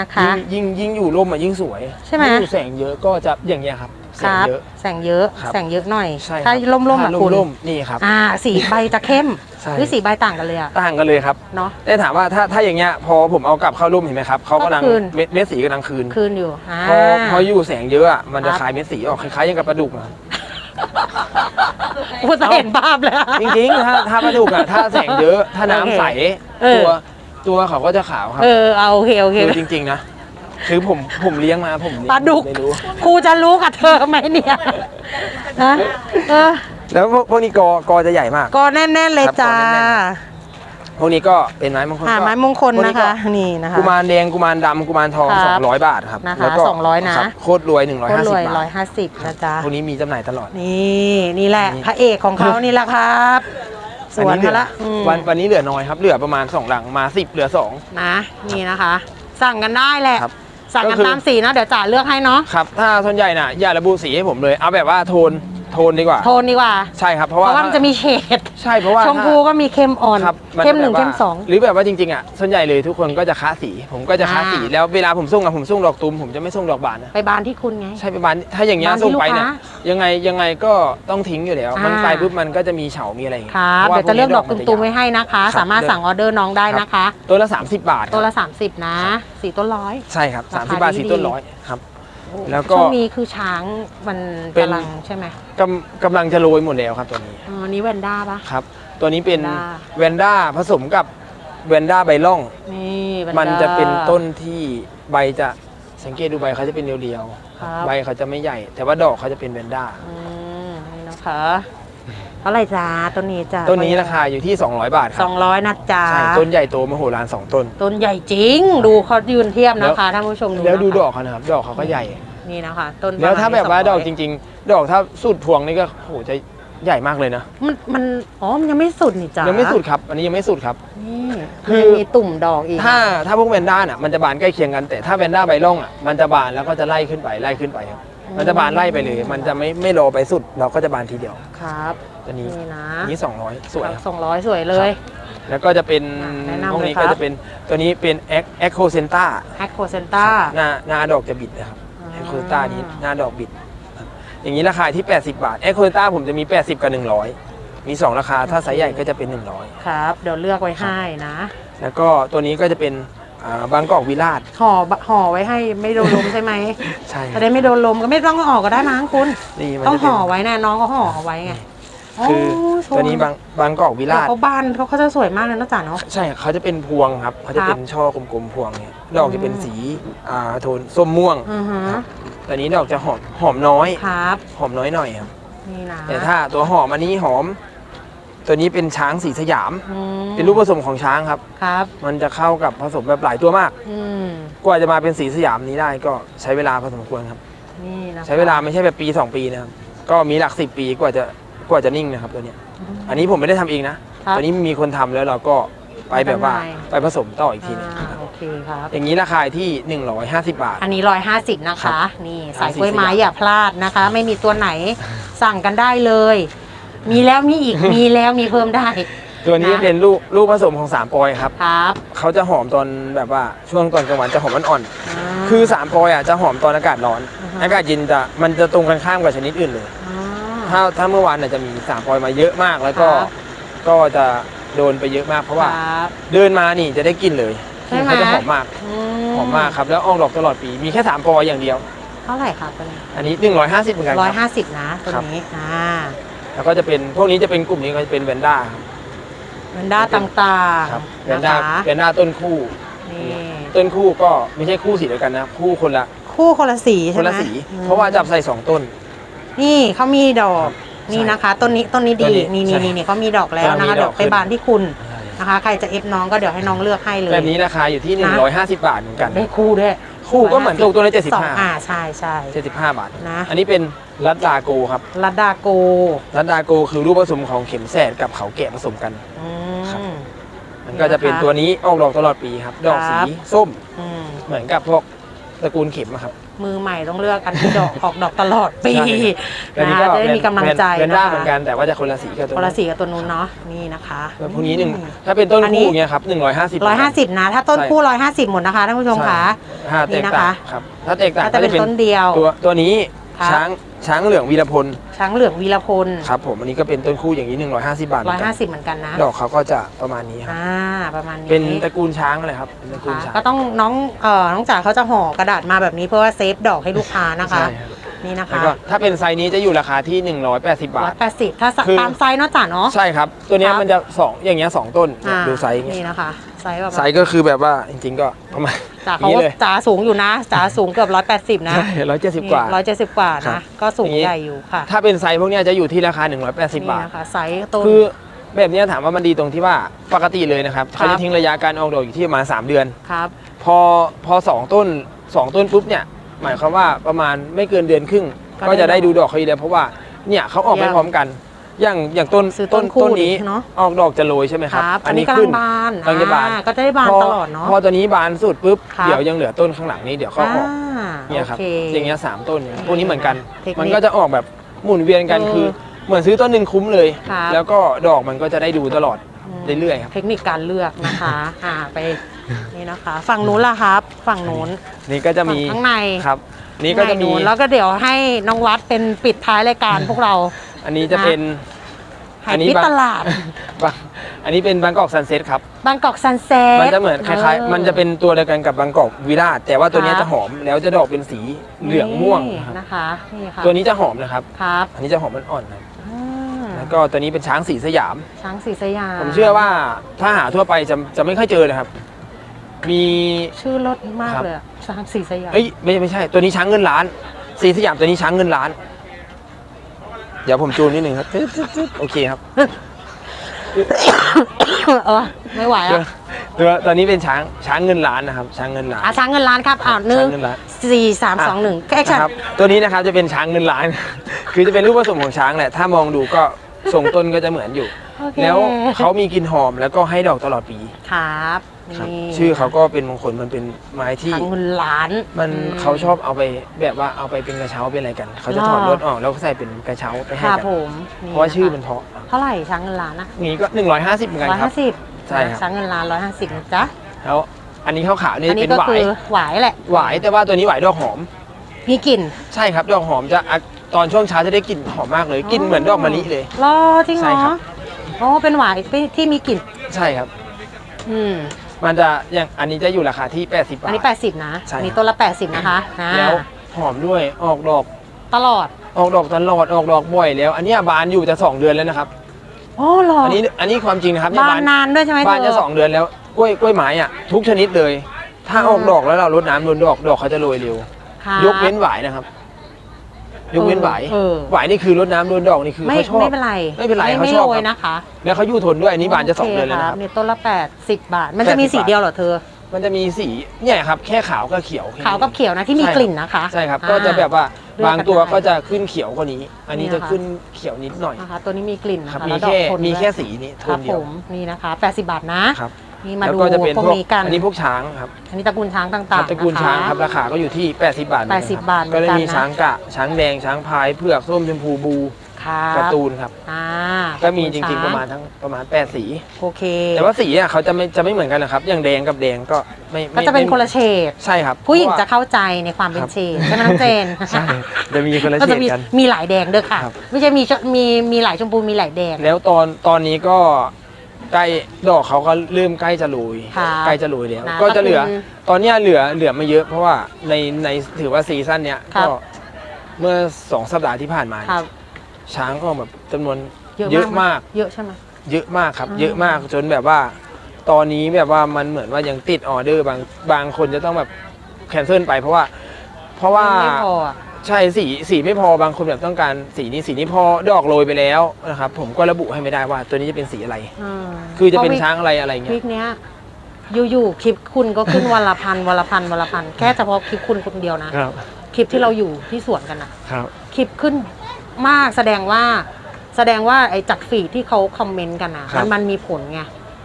นะคะ ยิ่งยิ่งยิ่งอยู่ร่มอะยิ่งสวยใช่ไหม ยิ่งอยู่แสงเยอะก็จะอย่างเงี้ยครับคแสงรับ เยอะ แสงเยอะ ครับ แสงเยอะหน่อย ใช่ถ้าครับร่มๆถ้าอะคุณ ร่มๆนี่ครับ อ่า สีใบจะเข้มใช่ หรือสีใบต่างกันเลยอะ ต่างกันเลยครับ เนาะ ได้ถามว่าถ้าถ้าอย่างเงี้ยพอผมเอากลับเข้าร่มเห็นไหมครับเขากำลังก็คืน เม็ดเม็ดสีกำลังคืนคืนอยู่อ่า พอพออยู่แสงเยอะอะมันจะครับ คลายเม็ดสีออกคล้ายๆอย่างกับปลาดุกอะ พูดจะเห็นภาพเลยอะจริงๆถ้าถ้าปลาดุกอะถ้าแสงเยอะถ้าน้ำโอเคใสเออ ตัวตัวเขาก็จะขาวครับเออเอาโอเคโอเค คือจริง ๆ นะคือผมผมเลี้ยงมาผมเยงปลาดุก ไม่รู้ ครูจะรู้กับเธอไหมเนี่ยนะเออแล้วพวกพวกนี้กอกอจะใหญ่มาก ก็แน่นๆเลยครับจ้าก็แน่ พวกนี้ก็เป็นไม้มงคลอ่าก็ไม้มงคลพวกนะคะ นี่นะคะกุมารแดงกุมารดำกุมารทอง ครับ200 บาทครับนะคะแล้วก็200นะคบโคตรรวยโคตรรวย 150บาร้อยทห้าสิบนะจ๊ะ พวกนี้มีจำหน่ายตลอด นี่นี่แหละนี่พระเอกของเขานี่แหละครับ สวนอันนี้มาเหลือละอืมวันวันนี้เหลือน้อยครับ เหลือประมาณ2หลังมา 10 เหลือ นะ นี่นะคะ สั่งกันได้แหละ ครับสั่งกันก็คือ ตามสีนะ เดี๋ยวจ่าเลือกให้เนาะ 2 ครับ ถ้าส่วนใหญ่น่ะอย่าระบุสีให้ผมเลย เอาแบบว่าโทน โทนดีกว่า โทนดีกว่า ใช่ครับเพเพราะว่าราะว่ามันจะมีเฉดใช่เพราะว่าชมพูก็มีเข้มอ่อน ครับนเข้มหนึ่งแบบว่าเข้มสอง หรือแบบว่าจริงๆอะส่วนใหญ่เลยทุกคนก็จะค้าสีผมก็จะค้าสีอ่า แล้วเวลาผมส่งอะผมส่งดอกตูมผมจะไม่ส่งดอกบานนะ ไปบานที่คุณไง ใช่ประมาณถ้าอย่างเงี้ยบานที่ส่งไปเนี่ยลูกค้ยังไงยังไงก็ต้องทิ้งอยู่แล้ว อ่ามั มันไปปุ๊บมันก็จะมีเฉา มีอะไรอย่างเงี้ยครับพาเดี๋ยวจะเลือกดอกพวตุ้มๆนไว้จะยาวให้นะคะ ครับสามารถสั่งออเดอร์น้องได้นะคะ ตัวละ 30 บาทครับตัวละ 30 นะ สีต้นร้อย ใช่ครับราคา30 บาทดี สีต้นร้อยครับ แล้วก็ช่วงนี้คือช้างมันเป็นกำลังใช่ไหมกำกำลังจะโรยหมดแล้วครับตัวนี้อ๋อนี่แวนด้าปะครับ ตัวนี้เป็นแวนด้าแวนด้าผสมกับแวนด้าใบล่องนี่แวนด้ามันจะเป็นต้นที่ใบจะสังเกตดูใบเขาจะเป็นเรียวครับๆใบเขาจะไม่ใหญ่ แต่ว่าดอกเขาจะเป็นแวนด้าอืมนี่นะคะเท่าไหร่จ้าต้นนี้จ้าต้นนี้ราคาอยู่ที่ 200 บาทคสรัอบงร้อยนะจ๊ะใช่ต้นใหญ่โตมโหฬารสองต้น ต้นใหญ่จริง ดูเขายืนเทียบนะคะท่านผู้ชมดูแล้วดูนะคะดอกเขานะครับ ดอกเขาก็ใหญ่ นี่นะคะ ต้นแล้วถ้าแบบว่าดอกจริงริง ๆ ดอกถ้าสุดพวงนี่ก็โหจะใหญ่มากเลยนะมันมันอ๋อมันยังไม่สุดนี่จ้ายังไม่สุดครับ อันนี้ยังไม่สุดครับ นี่คือมันยังมีตุ่มดอกอีกถ้าถ้าพวกแวนด้าน่ะมันจะบานใกล้เคียงกันแต่ถ้าแวนด้าใบร่องอะมันจะบานแล้วก็จะไล่ขึ้นไปไล่ขึ้นไปครับมันจะบานไล่ไปเลย มันจะไม่ไม่รอไปสุด เราก็จะบานทีเดียวครับตัวนี้นี่นะอันนี้200 สวยครับ สองร้อยสวยเลย แล้วก็จะเป็นแนะนำพวกนี้เลยครับก็จะเป็นตัวนี้เป็นแอคแอคโคเซนต้าแอคโคเซนต้าหน้าหน้าดอกจะบิดนะครับ อ่าแอคโคเซนต้านี้หน้าดอกบิดครับอย่างนี้ราคาที่ 80 บาทแอคโคเซนต้าผมจะมี 80 กับ 100 มี 2 ราคาถ้าไซส์ใหญ่ก็จะเป็น 100 ครับ เดี๋ยวเลือกไว้ให้นะ แล้วก็ตัวนี้ก็จะเป็นอ่าบางกอกวิลาศ ห่อบะห่อไว้ให้ไม่โดนลมใช่ไหมใช่จะได้ไม่โดนลมก็ไม่ต้องห่อก็ได้มั้งคุณ นี่มันต้องจะเป็ห่นอไว้แน่น้องก็ห่อเอาไว้ไง คือโตัวนี้บางบางกอกวิแล้ลาวศเขาบานเขาเขาจะสวยมากเลยนะจ๊ะเนาะใช่เขาจะเป็นพวงครับเขาจะครับเป็นช่อกลมๆพวงเนี่ยดอกจะเป็นสีอ่าโทนส้มม่วงอือฮะครับตัวนี้ดอกจะหอมหอมน้อย ครับ หอมน้อยหน่อยครับ นี่นะแต่ถ้าตัวหอมอันนี้หอม ตัวนี้เป็นช้างสีสยาม อืมเป็นรูปผสมของช้างครับ ครับ มันจะเข้ากับผสมแบบหลายตัวมาก อืมกว่าจะมาเป็นสีสยามนี้ได้ก็ใช้เวลาพอสมควรครับ นี่นะใช้เวลาไม่ใช่แบบปี 2 ปีนะครับ ก็มีหลักสิบปีกว่าจะ กว่าจะนิ่งนะครับตัวเนี้ย อันนี้ผมไม่ได้ทำเองนะ ครับตัวนี้มีคนทำแล้วเราก็ไปแบบว่าจำหน่าย ไปผสมต่ออีกทีหนึงอ่าโอเคครับ อย่างนี้ราคาที่ 150 บาท อันนี้ร้อยห้าสิบนะครัคะ บนี่สายกล้วยไม้อย่าพลาดนะคะ ไม่มีตัวไหนสั่งกันได้เลย มีแล้วมีอีก มีแล้วมีเพิ่มได้ ตัวนี้นะ เป็นลูกลูกผสมของสามปอยครับครับเขาจะหอมตอนแบบว่าช่วงตอนกลางวันจะหอมอ่อนๆา คือสามปอยอะจะหอมตอนอากาศร้อน อือฮะ อากาศเย็นจะมันจะตรงกันข้ามกับชนิดอื่นเลยอ่า ถ้าถ้าเมื่อวานน่ะจะมีสามปอยมาเยอะมากแล้วก็ครับ ก็จะโดนไปเยอะมากเพราะว่า ครับ เดินมานี่จะได้กลินเลยใช่ไหม เขาจะหอมมากอืหอมมากครับแล้วออกดอกตลอดปีมีแค่สามปอยอย่างเดียว เท่าไหร่ครับตัวนี้อันนี้หนึ่งร้อยห้าสิบเหมือนกันร้อยคห้ารับสิบนะตัวครับ นี้อ่าแล้วก็จะเป็นพวกนี้จะเป็นกลุ่มนี้ก็จะเป็นแวนด้าครับเวนด้าต่างครับๆแวนนะด้าคะแวนด้าต้นคู่นี่ต้นคู่ก็ไม่ใช่คู่สีเดียวกันนะคู่คนละคู่คนละสีคใช่นไหมละสีอืมเพราะว่าจับใส่สองต้น นี่เขามีดอกครับนี่ใช่นะคะต้นนี้ต้นนี้ต้ดีนนี้นี่ใช่นี่นี่เขามีดอกแล้วกำลังมีนะคะดเดี๋อยกวไปบานที่คุณใช่นะคะ ใครจะเอฟน้องก็เดี๋ยวให้น้องเลือกให้เลย แบบนี้ราคาอยู่ที่ นะ 150 บาทเหมือนกัน ได้คู่ด้วยคู่ก็เหมือนตกตัวละสองอ่าใช่ใช่75 75 บาท นะ อันนี้เป็นรัดดาโกครับลัดดาโกรัดดาโกคือรูปผสมของเข็มแสดกับเขาแกะผสมกัน อืครับมมันก็จะเป็นนะคะตัวนี้ออกดอกตลอดปีครับ ดอกครัสีบ ส้มอืมเหมือนกับพวกตระกูลเข็มอะครับ มือใหม่ต้องเลือกกันที่ดอก ออกดอกตลอดปีใช่แล้วนะนี่คะก็จะได้มีกำลังใจเป็นนะด้าคะเหมือนกันแต่ว่าจะคนละสีกับตัวคนละสีกับตัวนู้นเนาะนี่นะคะแบบพวกนี้หนึ่งถ้าเป็นต้นอันนี้ คู่เงี้ยครับหนึ่งร้อยห้าสิบร้อยห้าสิบนะ ถ้าต้นใช่คู่ร้อยห้าสิบหมดนะคะท่านผู้ชมคะถ้าแตนี่กนะต่าคะ งครับถ้าแตกต่างก็จะเป็นต้นเดียว ตัวตัวนี้ ครับ ช้างช้างเหลืองวีรพลช้างเหลืองวีรพลครับผมอันนี้ก็เป็นต้นคู่อย่างนี้ 150 บาทร้อยห้าสิบเหมือนกันนะดอกเขาก็จะประมาณนี้ครับอ่าประมาณนี้เป็นตระกูลช้างอะไรครับเป็นตระกูลค่ะช้างก็ต้องน้องเอ่อน้องจ๋าเขาจะห่อกระดาษมาแบบนี้เพื่อว่าเซฟดอกให้ลูกค้านะคะ ใช่ครับนี่นะแล้วคะก็ถ้าเป็นไซส์นี้จะอยู่ราคาที่ 180 บาร้อท ยแปดสิบถ้าสคือ ตามไซส์เนาะจ๋าเนาะ ใช่ครับ ตัวเนี้ยครับ มันจะสองอย่างเงี้ยสองต้นอ่าดูไซส์อย่างเงี้นี่ยนะคะ ไซส์แบบไซส์ก็คือแบบว่าจริง ๆ ก็ประมาณจ๋าเขานี้เลยจ๋าสูงอยู่นะจ๋าสูงเกือบร้อยแปดสิบนะใช่ร้อยเจ็ดสิบกว่าร้อยเจ็ดสิบกว่าครันะบก็สูงอย่างนี้ใหญ่อยู่ค่ะ ถ้าเป็นไซส์พวกเนี้ยจะอยู่ที่ราคา180นี่บาทนะคะไซส์ต้นคือแบบเนี้ยถามว่ามันดีตรงที่ว่าปกติเลยนะครับครับเขาจะทิ้งระยะการออกดอกอยู่ที่ประมาณ3เดือนครับพอพอสองต้นสองต้นปุ๊บเนี่ยหมายความว่าประมาณไม่เกินเดือนครึ่ง ก็จะได้ดูดอกเขาอยู่แล้วเพราะว่าเนี่ยเขาออกไม่พร้อมกัน อย่างอย่างต้นซื้อต้นคู่ต้นนี้เนาะออกดอกจะโรยใช่ไหมคครับรับอันนี้กำลัขึ้งนบานกำลังจะบานอ่ก็จะได้บานพอตลอดเนาะพอตัวนี้บานสุดปุ๊บครับ เดี๋ยวยังเหลือต้นข้างหลังนี้เดี๋ยวเขาออกอ่าเนี่ยครับโออย่างเงี้ยสามต้นเนี่ยพวกนี้เหมือนกัน เทคนิคมันก็จะออกแบบหมุนเวียนกันเออคือ เหมือนซื้อต้นหนึ่งคุ้มเลย ครับ แล้วก็ดอกมันก็จะได้ดูตลอดมเรื่อยๆครับ เทคนิคการเลือกนะคะ อ่าไปนี่นะคะ ฝั่งนู้นล่ะครับ ฝั่งนู้น นี่ก็จะมีฝั่งข้างใน ครับ นี่ก็จะมีข้างในนู้นแล้วก็เดี๋ยวให้น้องวัดเป็นปิดท้ายรายการพวกเรา อันนี้จะเป็นหาอัยนนี้ปิดบางตลาดบางอันนี้เป็นบางกอกซันเซ็ตครับ บางกอกซันเซ็ตมันจะเหมือนคล้ายๆ มันจะเป็นตัวเดียวกันกับบางกอกวิราชแต่ว่าตัวเนี้ยครับจะหอมแล้วจะดอกเป็นสีเหลืองม่วงนะครับนะคะนี่ค่ะตัวนี้จะหอมนะครับครับ อันนี้จะหอมอ่อนๆนะอ่าแล้วก็ตัวนี้เป็นช้างสีสยาม ช้างสีสยาม ผมเชื่อว่าถ้าหาทั่วไปจะจะไม่ค่อยเจอนะครับ มีชื่อรถมากครับเลยอะช้างสีสยามเอ้ยไม่ไม่ใช่ ตัวนี้ช้างเงินล้าน สีสยามตัวนี้ช้างเงินล้าน เดี๋ยวผมจูนนิดนึงครับตึ๊ดตึ๊ดตึ๊ดโอเคครับเออไม่ไหวตัวอะตัวตอนนี้เป็นช้างช้างเงินล้านนะครับ ช้างเงินล้านอะช้างเงินล้านครับอ่าหนึ่งช้างเงินล้าน สี่สามสองหนึ่งแอคชั่นนะครับตัวนี้นะครับจะเป็นช้างเงินล้าน คือจะเป็นรูปผสมของช้างแหละ ถ้ามองดูก็ทรงต้นก็จะเหมือนอยู่ โอเคแล้วเขามีกลิ่นหอมแล้วก็ให้ดอกตลอดปี ครับ ครับนี่ชื่อเขาก็เป็นมงคลมันเป็นไม้ที่ช้างเงินล้านมันอื เขาชอบเอาไปแบบว่าเอาไปเป็นกระเช้าเป็นอะไรกัน เขาจะถอดหรอรถออกแล้วก็ใส่เป็นกระเช้าไปคให้รับกันผมนี่เพราะว่าชื่อมันนะเพราะคะเท่าไหร่ช้างเงินล้านนะนี้ก็ 150เหมือนกันร้อยครัห้าบสิบใช่ครับ ช้างเงินล้านร้อยห้าสิบนะจ๊ะแล้วอันนี้ขาวๆนี่อันนี้เป็นก็หวาคืยอหวายแหละหวายแต่ว่าตัวนี้หวายดอกหอม มีกลิ่นใช่ครับดอกหอมจะอะตอนช่วงเช้าจะได้กลิ่นหอมมากเลยกลิ่นเหมือนดอกมะลิเลย รอจริงเหรใช่อครับ โอ้เป็นหวายที่มีกลิ่น ใช่ครับ อืม มันจะอย่างอันนี้จะอยู่ราคาที่ 80 บาอันท นี้ 80 นะใช่ อันนี้ต้นละ 80 นะคะอ่าแล้วหอมด้วยออกดอก ตลอดออกดอกตลอดออกดอกบ่อยแล้ว อันเนี้ยบานอยู่จะสองเดือนแล้วนะครับ โอ้หรออัอันนี้อันนี้ความจริงนะครับเยบานนานด้วยใช่ไหมบานเธจะอ สองเดือนแล้วกล้วยกล้วยไม้อะทุกชนิดเลย ถ้าอืมออกดอกแล้วเรารดน้ำโดนดอกดอกเขาจะโรยเร็วครับยกเว้นหวายนะครับ ยกเว้นหวายเออหวายนี่คือรดน้ำโดนดอกนี่คือไม่เขาชอบ ไม่เป็นไรไม่เป็นไรเขาไม่ชอบโรยครับ นะคะแล้วเขาอยู่ทนด้วยอันนี้บานจะสองโคเดือนแล้วคนะรัครับนี่ต้นละ80บาท มันจะมี80สีเดียวเหรอเธอ มันจะมีสีเนี่ยครับแค่ขาวกับเขียวแค่นี้ ขาวกับเขียวนะที่มีใช่ กลิ่นนะคะใช่ครับอ่าก็จะแบบว่าเลือกบางตัวกันได้ก็จะขึ้นเขียวกว่านี้ อันนี้นี่จะนะคะขึ้นเขียวนิดหน่อยนะคะ ตัวนี้มีกลิ่นนะครับคะมีแล้วดอกแค่ทนมีด้วยแค่สีนี้โทครับนเดีผยว มนี่นะคะ 80 บาทนะครับ นี่มาแล้วดูก็จะเป็นพวพวกกนี้กัน อันนี้พวกช้างครับอันนี้ตระกูลช้างต่างๆตระกูลนะคะช้างครับราคาก็อยู่ที่ 80 บาทเหมือนกันค80บาทเหมืก็อนกันจะมีนะช้างกะ ช้างแดง ช้างพายเผือกส้มชมพูบูครับการ์ตูนครับ อ่าก็มีจตริงๆประมาณช้ทั้งประมาณ 8 สี โอเคแต่ว่าสีอะเขาจะไม่จะไม่เหมือนกันนะครับ อย่างแดงกับแดงก็ไม่ก็ไม่จะเป็นไม่คนละเฉดใช่ครับผู้หญิงเพจะราว่าเข้าใจในความเป็นครับเฉดใช่ไหมน้องเจน ใช่จะมีคนละก็เฉจะดมีกัน มีหลายแดงด้วยค่ะ ครับ ไม่ใช่มีชมีมีหลายชมพูมีหลายแดง แล้วตอนตอนนี้ก็ ใกล้ดอกเขาก็เริ่มใกล้จะโรยครับใกล้จะโรยแล้วนะก็จะเหลือ ก็คือตอนเนี้ยเหลือเหลือไม่เยอะ เพราะว่าในในถือว่าซีซั่นเนี้ยครับ ก็เมื่อสองสัปดาห์ที่ผ่านมาครับช้างก็แบบจำนวนเยอะเยอะมามากกเยอะใช่ไหม เยอะมากครับอ่าเยอะมากจนแบบว่า ตอนนี้แบบว่ามันเหมือนว่ายังติดออเดอร์บางบางคนจะต้องแบบแคนเซิลไปเพราะว่า เพราะว่า ไม่พออะ ใช่สีสีไม่พอบางคนแบบต้องการสีนี้สีนี้พอดอกโรยไปแล้วนะครับผมก็ระบุให้ไม่ได้ว่า ตัวนี้จะเป็นสีอะไร อืมคือจะเป็นพราวิกช้างอะไรอะไรเงี้วิยกเนี้ยอยู่ๆคลิปคุณก็ขึ้นวันละพันวันละพันวันละพันแค่เฉพาะคลิปคุณคนเดียวนะ ครับคลิปที่เราอยู่ที่สวนกันนะครับ คลิปขึ้นมากแสดงว่า แสดงว่าไอ้จากฟีดที่เขาคอมเมนต์กันนะครับ มันมันมีผลไง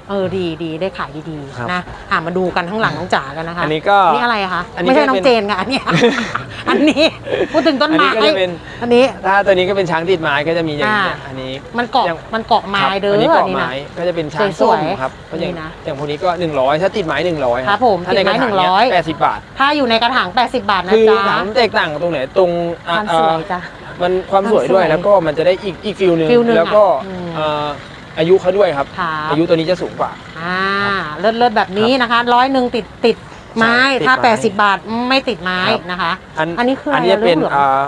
เออดีดีได้ขายดีครับๆนะอ่ามาดูกันข้างหลังน้องจ๋ากันนะคะอันนี้ก็นี่อะไรอะคะอันนี้ไม่ใช่ก็น้องเป็นเจนค่ะอันเนี้ย อันนี้พูดถึงต้นอันไม้นี้ก็จะเป็น อันนี้ ถ้าตัวนี้ก็เป็นช้างติดไม้ก็จะมีอย่างนี้อ่า อันนี้ มันเกาะยังมันเกาะไม้ครับเด้ออันนี้อัเกาะนนี้ไม้นะก็จะเป็นช้างสส้วมยๆครับก็อย่างนี่นะอย่างพวกนี้ก็ 100 ถ้าติดไม้ 100ครับผมถ้าในกระถางติดไม้เนี้100แปดสิบบาท ถ้าอยู่ในกระถาง 80 บาทนะคือจ๊ะถามแตกต่างตรงไหนตรงอะความเอ่สวอยจ้ะ มันความสวยด้วยแล้วก็มันจะได้อีกอีกฟิลหนึ่งฟิลหนึ่งแล้วก็อะอืม เอ่อ อายุเขาด้วยครับครับอายุตัวนี้จะสูงกว่า อ่าเลิศเลิศแบบนี้นะคะร้อยหนึ่งติดติดไม้ ใช่ติดถ้า ไม้80 บาทไม่ติดไม้ครับ นะคะ อันอันนี้คืออะไรอันนี้เป็นเหลืองๆอ่า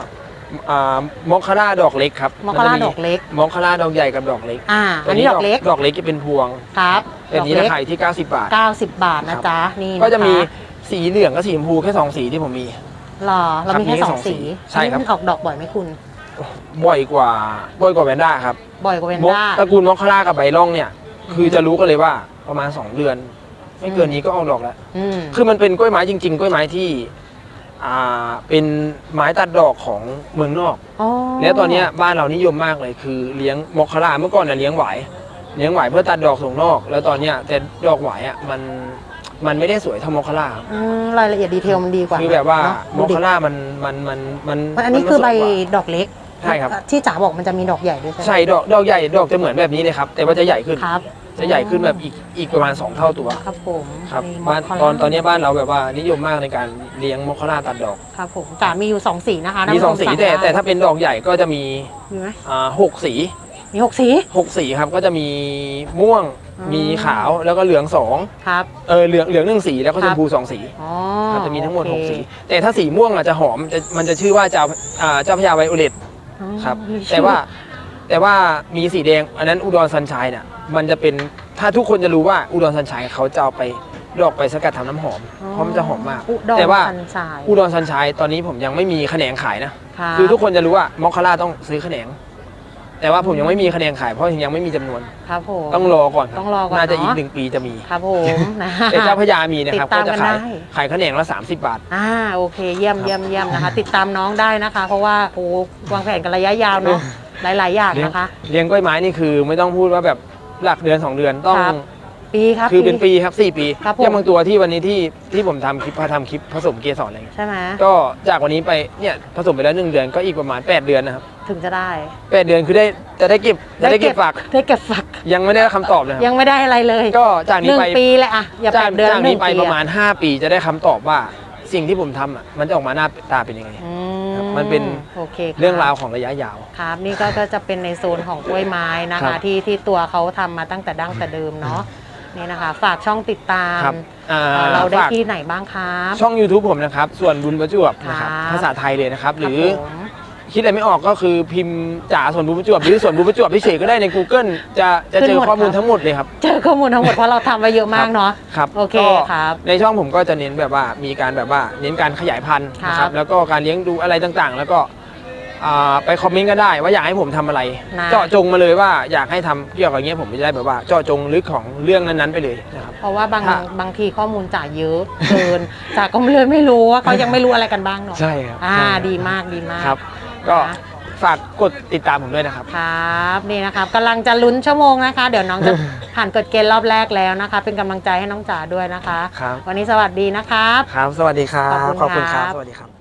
อ่ามอคคาร่าดอกเล็กครับมอคคาร่าจะดอกเล็ก มอคคาร่าดอกใหญ่กับดอกเล็กอ่า อันนี้ดอกเล็กดอกเล็กจะเป็นพวงครับเป็นดอกนี้เล็รากคาอยู่ที่ 90 บาท 90 บาทนะจ๊ะนี่นคก็จะมีสีเหลืองกับสีชมพูแค่สองสีที่ผมมี หรอเรามีครับแค่มีสสอองงสีสีใช่ครับ อันนี้มันออกดอกบ่อยไหมคุณ บ่อยกว่าบ่อยกว่าแวนด้าครับบ่อยกว่าเวนมกด้า ตระกูลมอคคาร่ากับใบร่องเนี่ย คือจะรู้กันเลยว่าประมาณ 2 เดือน ไม่เกินนี้ก็ออกดอกแล้ว อืม คือมันเป็นกล้วยไม้จริง ๆ กล้วยไม้ที่อ่าเป็นไม้ตัดดอกของเมืองนอก อ๋อแล้วตอนเนี้ยบ้านเรานิยมมากเลยคือเลี้ยงมอคคาร่าเมื่อก่อนเนี่ยเลี้ยงหวายเลี้ยงหวายเพื่อตัดดอกส่งนอก แล้วตอนเนี้ยแต่ดอกหวายอะมันมันไม่ได้สวยเท่ามอคคาร่าครับอืมรายละเอียดดีเทลมันดีกว่าคือแบบว่าเนะมอคคาร่ามันมันมันมันมันอันนี้มัคือใบสวยกว่าดอกเล็ก ใช่ครับ ที่จ๋าบอกมันจะมีดอกใหญ่ด้วยใช่ไหมใช่ดอกดอกใหญ่ดอกจะเหมือนแบบนี้เลยครับ แต่ว่าจะใหญ่ขึ้น ครับจะใหญ่ขึ้นแบบอีกอีกประมาณ 2 เท่าตัวครับผมครับมีบ้านมอคคาร่ตอนตอนนี้บ้านเราแบบว่านิยมมากในการเลี้ยงมอคคาร่าตัดดอก ครับผมจ๋ามีอยู่สองสีนะคะมีสองสีท่านผู้ชแต่สั่แต่ถ้าเป็นดอกใหญ่ก็จะมีมีไหมอ่าหกสีมีหกสี หกสีครับก็จะมีม่วงอืม มีขาวแล้วก็เหลืองสองครับ เออเหลืองเหลืองหนึ่งสีแล้วก็คชรับ มพูสองสีอ๋อครับจะมีทั้งหมดโอหกเคสี แต่ถ้าสีม่วงอะจะหอมจะมันจะชื่อว่าเจ้าอ่าเจ้าพระยาไวโอเลต อ๋อครับ มีชื่อแต่ว่าแต่ว่ามีสีแดง อันนั้นอุดรซันชัยเนี่ยมันจะเป็นถ้าทุกคนจะรู้ว่าอุดรซันชัยเขาจะเอาไปดอกไปสกัดทำน้ำหอมเพราะมันจะหอมมาก อุดรแต่ว่าสันชายอุดรซันชัยตอนนี้ผมยังไม่มีแขนงขายนะรับคือทุกคนจะรู้ว่ามอคคาร่าต้องซื้อแขนง แต่ว่าผมยังไม่มีแขนงขายเพราะยังไม่มีจำนวน ครับผม ต้องรอก่อนคบต้องรอก่อนน่าจะเนอะอีกหนึ่งปีจะมีครับผมนะ แต่เจ้าพระยามีนะครับติก็ดตามจะกันขายได้ ขายแขนงละ30 บาท อ่าโอเคเยี่ยมเยี่ยมเยี่ยมนะคะ ติดตามน้องได้นะคะ เพราะว่าโอ้วางแผนกันระยะยาวเนาะหลาย ๆ อย่างเลี้ยงนะคะ เลี้ยงกล้วยไม้นี่คือไม่ต้องพูดว่าแบบหลักเดือน 2 เดือนต้องครับ ปีครับ คือเป็นปีครับ 4 ปีครับผม อย่างบางตัวที่วันนี้ที่ที่ผมทำคลิปพาทำคลิปผสมเกสรอะไรเงี้ยใช่ไหมก็จากวันนี้ไปเนี่ยผสมไปแล้วหนึ่งเดือนก็อีกประมาณ 8 เดือนนะครับ ถึงจะได้แปดเดือนคือได้จะได้เก็บจะได้เก็บฝักได้เก็บฝักยังไม่ได้คำตอบเลยครับยังไม่ได้อะไรเลยก็จากหนี้นึ่งไปปีแหละอะอย่าแปจากดเดือนจากหนึ่นี้งไปปีประมาณ 5 ปีจะได้คำตอบว่าสิ่งที่ผมทำอะมันจะออกมาหน้าตาเป็นยังไง อืครับมันเป็น โอเคคบ เรื่องราวของระยะยาว ครับนี่ก็ก็จะเป็นในโซนของกล้วยไม้นะครัคะ บ ที่ที่ตัวเขาทำมาตั้งแต่ดั้งแต่เดิมเนาะนี่นะคะ ฝากช่องติดตามครับอ่าเอ่อเราได้ฝากที่ไหนบ้างครับ ช่อง YouTube ผมนะครับ ส่วนบุญประจวบนะครับครับภาษาไทยเลยนะครับ หรือครับผม คิดอะไรไม่ออกก็คือพิมพ์จ่าส่วนบุญประจวบหรือส่วนบุญประจวบเฉยๆก็ได้ใน Google จะจะเจอข้อมูลทั้งหมดเลยครับ เจอข้อมูลทั้งหมดเพราะเราทำไว้เยอะมากเนาะ ครับโอเคก็ครับในช่องผมก็จะเน้นแบบว่ามีการแบบว่าเน้นการขยายพันธุ์นะคครัรับบแล้วก็การเลี้ยงดูอะไรต่างๆ แล้วก็อ่าไปคอมเมนต์ก็ได้ว่าอยากให้ผมทำอะไร นะ เจาะจงมาเลยว่าอยากให้ทำเกี่ยวกับอย่างเงี้ยผมจะได้แบบว่าเจาะจงลึกของเรื่องนั้นๆไปเลยนะครับ เพราะว่าบางถ้าบางทีข้อมูลจ่าเยอะเกินจ่าก็เลยไม่รู้ว่าเขายังไม่รู้อะไรกันบ้างเนาะใช่ครับอ่าใช่ดีมากดีมากครับ ก็นะฝากกดติดตามผมด้วยนะครับ ครับนี่นะครับกำลังจะลุ้นชั่วโมงนะคะ เดี๋ยวน้องจะผ่านกฎเกณฑ์รอบแรกแล้วนะคะ เป็นกำลังใจให้น้องจ๋าด้วยนะคะ ครับ วันนี้สวัสดีนะครับ ครับ สวัสดีครับ ขอบคุณขอบคุณครัครับบสวัสดีครับ